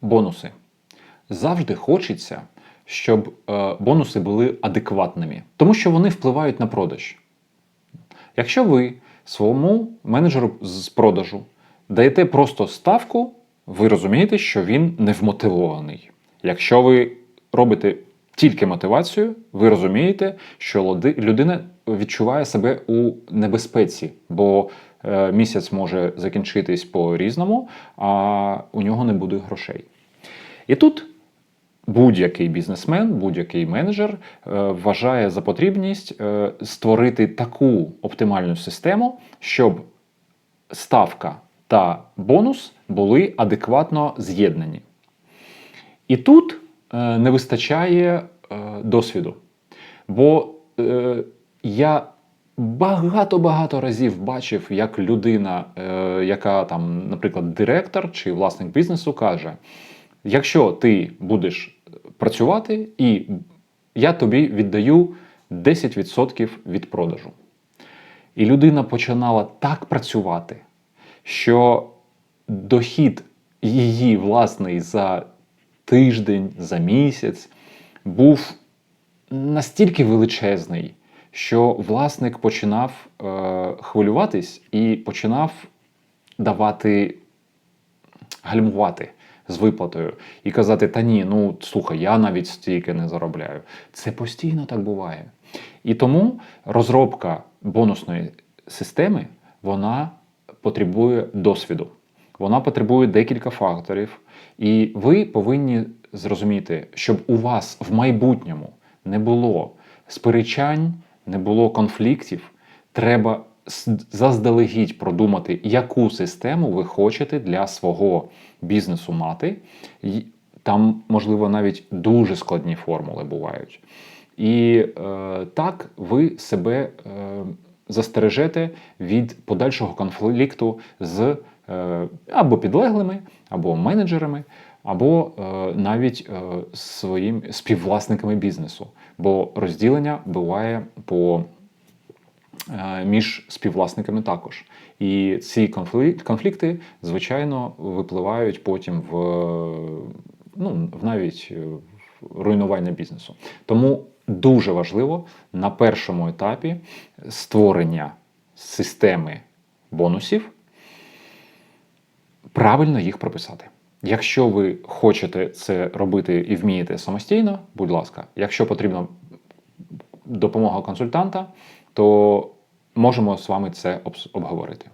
бонуси. Завжди хочеться, щоб е, бонуси були адекватними, тому що вони впливають на продаж. Якщо ви своєму менеджеру з продажу даєте просто ставку, ви розумієте, що він не вмотивований. Якщо ви робите тільки мотивацію, ви розумієте, що людина відчуває себе у небезпеці, бо е, місяць може закінчитись по-різному, а у нього не буде грошей. І тут будь-який бізнесмен, будь-який менеджер е, вважає за потрібність е, створити таку оптимальну систему, щоб ставка та бонус були адекватно з'єднані. І тут е, не вистачає досвіду. Бо я багато-багато разів бачив, як людина, яка там, наприклад, директор чи власник бізнесу, каже: якщо ти будеш працювати, і я тобі віддаю 10% від продажу. І людина починала так працювати, що дохід її власний за тиждень, за місяць був настільки величезний, що власник починав е, хвилюватись і починав давати гальмувати з виплатою і казати: Та ні, ну слухай, я навіть стільки не заробляю. Це постійно так буває. І тому розробка бонусної системи вона потребує досвіду. Вона потребує декілька факторів, і ви повинні зрозуміти, щоб у вас в майбутньому не було сперечань, не було конфліктів. Треба заздалегідь продумати, яку систему ви хочете для свого бізнесу мати. Там, можливо, навіть дуже складні формули бувають. І е, так ви себе е, застережете від подальшого конфлікту з е, або підлеглими, або менеджерами, або е, навіть е, своїм співвласниками бізнесу. Бо розділення буває по між співвласниками також. І ці конфлікти, конфлікти звичайно, випливають потім в, ну, в навіть е, в руйнування бізнесу. Тому дуже важливо на першому етапі створення системи бонусів правильно їх прописати. Якщо ви хочете це робити і вмієте самостійно, будь ласка, якщо потрібна допомога консультанта, то можемо з вами це обговорити.